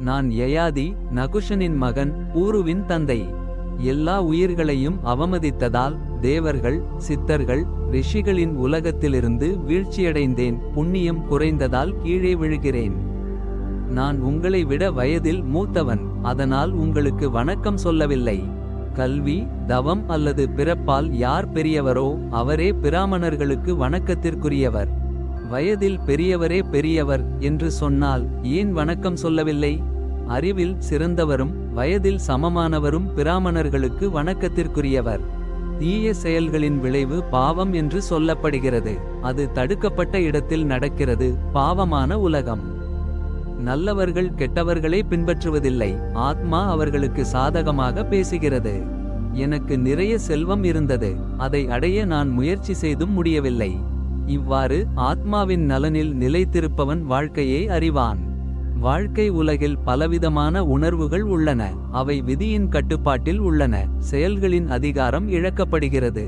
நான் யயாதி நகுஷனின் மகன் ஊருவின் தந்தை. எல்லா உயிர்களையும் அவமதித்ததால் தேவர்கள் சித்தர்கள் ரிஷிகளின் உலகத்திலிருந்து வீழ்ச்சியடைந்தேன் புண்ணியம் குறைந்ததால் கீழே விழுகிறேன். நான் உங்களை விட வயதில் மூத்தவன் அதனால் உங்களுக்கு வணக்கம் சொல்லவில்லை. கல்வி தவம் அல்லது பிறப்பால் யார் பெரியவரோ அவரே பிராமணர்களுக்கு வணக்கத்திற்குரியவர். வயதில் பெரியவரே பெரியவர் என்று சொன்னால் ஏன் வணக்கம் சொல்லவில்லை? அறிவில் சிறந்தவரும் வயதில் சமமானவரும் பிராமணர்களுக்கு வணக்கத்திற்குரியவர். தீய செயல்களின் விளைவு பாவம் என்று சொல்லப்படுகிறது. அது தடுக்கப்பட்ட இடத்தில் நடக்கிறது பாவமான உலகம். நல்லவர்கள் கெட்டவர்களை பின்பற்றுவதில்லை ஆத்மா அவர்களுக்கு சாதகமாக பேசுகிறது. எனக்கு நிறைய செல்வம் இருந்தது அதை அடைய நான் முயற்சி செய்தும் முடியவில்லை. இவ்வாறு ஆத்மாவின் நலனில் நிலைத்திருப்பவன் வாழ்க்கையை அறிவான். வாழ்க்கை உலகில் பலவிதமான உணர்வுகள் உள்ளன. அவை விதியின் கட்டுப்பாட்டில் உள்ளன. செயல்களின் அதிகாரம் இழக்கப்படுகிறது.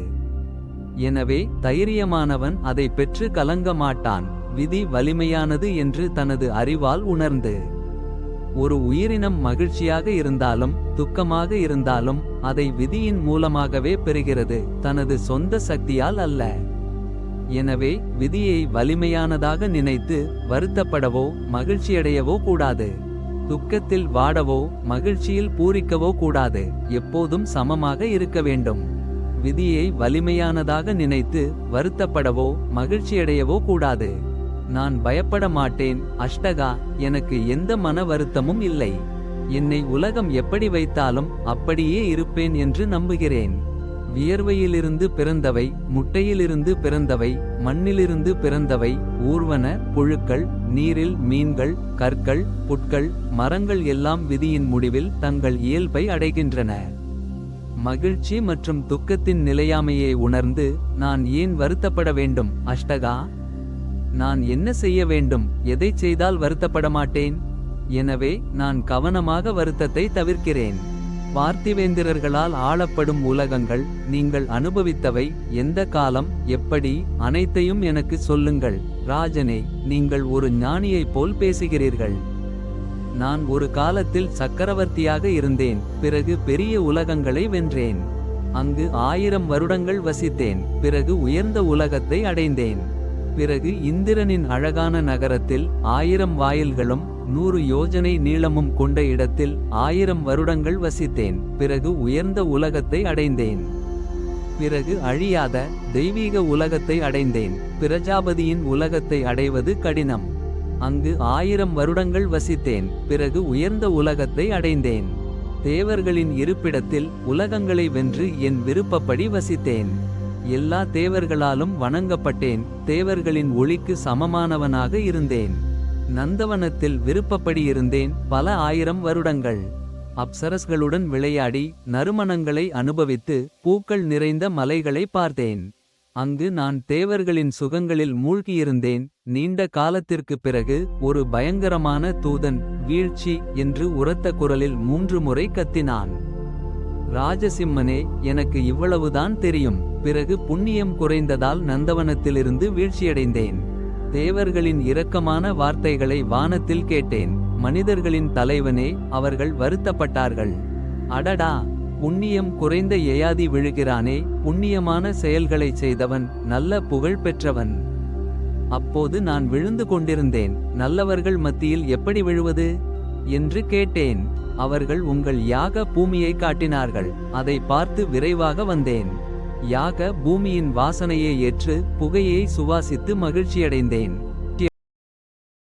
எனவே தைரியமானவன் அதை பெற்று கலங்க மாட்டான். விதி வலிமையானது என்று தனது அறிவால் உணர்ந்து. ஒரு உயிரினம் மகிழ்ச்சியாக இருந்தாலும் துக்கமாக இருந்தாலும் அதை விதியின் மூலமாகவே பெறுகிறது. தனது சொந்த சக்தியால் அல்ல. எனவே விதியை வலிமையானதாக நினைத்து வருத்தப்படவோ மகிழ்ச்சியடையவோ கூடாது. துக்கத்தில் வாடவோ மகிழ்ச்சியில் பூரிக்கவோ கூடாது. எப்போதும் சமமாக இருக்க வேண்டும். விதியை வலிமையானதாக நினைத்து வருத்தப்படவோ மகிழ்ச்சியடையவோ கூடாது. நான் பயப்பட மாட்டேன் அஷ்டகா எனக்கு எந்த மன வருத்தமும் இல்லை. என்னை உலகம் எப்படி வைத்தாலும் அப்படியே இருப்பேன் என்று நம்புகிறேன். வியர்வையிலிருந்து பிறந்தவை முட்டையிலிருந்து பிறந்தவை மண்ணிலிருந்து பிறந்தவை ஊர்வன புழுக்கள் நீரில் மீன்கள் கற்கள் புட்கள் மரங்கள் எல்லாம் விதியின் முடிவில் தங்கள் இயல்பை அடைகின்றன. மகிழ்ச்சி மற்றும் துக்கத்தின் நிலையாமையை உணர்ந்து நான் ஏன் வருத்தப்பட வேண்டும் அஷ்டகா? நான் என்ன செய்ய வேண்டும் எதைச் செய்தால் வருத்தப்பட மாட்டேன் எனவே நான் கவனமாக வருத்தத்தை தவிர்க்கிறேன். பார்த்திவேந்திரர்களால் ஆளப்படும் உலகங்கள் நீங்கள் அனுபவித்தவை எந்த காலம் எப்படி அனைத்தையும் எனக்கு சொல்லுங்கள். ராஜனே நீங்கள் ஒரு ஞானியைப் போல் பேசுகிறீர்கள். நான் ஒரு காலத்தில் சக்கரவர்த்தியாக இருந்தேன் பிறகு பெரிய உலகங்களை வென்றேன். அங்கு ஆயிரம் வருடங்கள் வசித்தேன் பிறகு உயர்ந்த உலகத்தை அடைந்தேன். பிறகு இந்திரனின் அழகான நகரத்தில் ஆயிரம் வாயில்களும் நூறு யோஜனை நீளமும் கொண்ட இடத்தில் ஆயிரம் வருடங்கள் வசித்தேன். பிறகு உயர்ந்த உலகத்தை அடைந்தேன். பிறகு அழியாத தெய்வீக உலகத்தை அடைந்தேன். பிரஜாபதியின் உலகத்தை அடைவது கடினம். அங்கு ஆயிரம் வருடங்கள் வசித்தேன். பிறகு உயர்ந்த உலகத்தை அடைந்தேன். தேவர்களின் இருப்பிடத்தில் உலகங்களை வென்று என் விருப்பப்படி வசித்தேன். எல்லா தேவர்களாலும் வணங்கப்பட்டேன். தேவர்களின் ஒளிக்கு சமமானவனாக இருந்தேன். நந்தவனத்தில் விருப்பப்படி இருந்தேன் பல ஆயிரம் வருடங்கள். அப்சரஸ்களுடன் விளையாடி நறுமணங்களை அனுபவித்து பூக்கள் நிறைந்த மலைகளை பார்த்தேன். அங்கு நான் தேவர்களின் சுகங்களில் மூழ்கியிருந்தேன். நீண்ட காலத்திற்குப் பிறகு ஒரு பயங்கரமான தூதன் வீழ்ச்சி என்று உரத்த குரலில் மூன்று முறை கத்தினான். ராஜசிம்மனே எனக்கு இவ்வளவுதான் தெரியும். பிறகு புண்ணியம் குறைந்ததால் நந்தவனத்திலிருந்து வீழ்ச்சியடைந்தேன். தேவர்களின் இரக்கமான வார்த்தைகளை வானத்தில் கேட்டேன். மனிதர்களின் தலைவனே அவர்கள் வருத்தப்பட்டார்கள். அடடா புண்ணியம் குறைந்த எயாதி விழுகிறானே புண்ணியமான செயல்களைச் செய்தவன் நல்ல புகழ் பெற்றவன். அப்போது நான் விழுந்து கொண்டிருந்தேன். நல்லவர்கள் மத்தியில் எப்படி விழுவது? என்று கேட்டேன். அவர்கள் உங்கள் யாக பூமியை காட்டினார்கள். அதை பார்த்து விரைவாக வந்தேன். யாக பூமியின் வாசனையை ஏற்று புகையை சுவாசித்து மகிழ்ச்சியடைந்தேன்.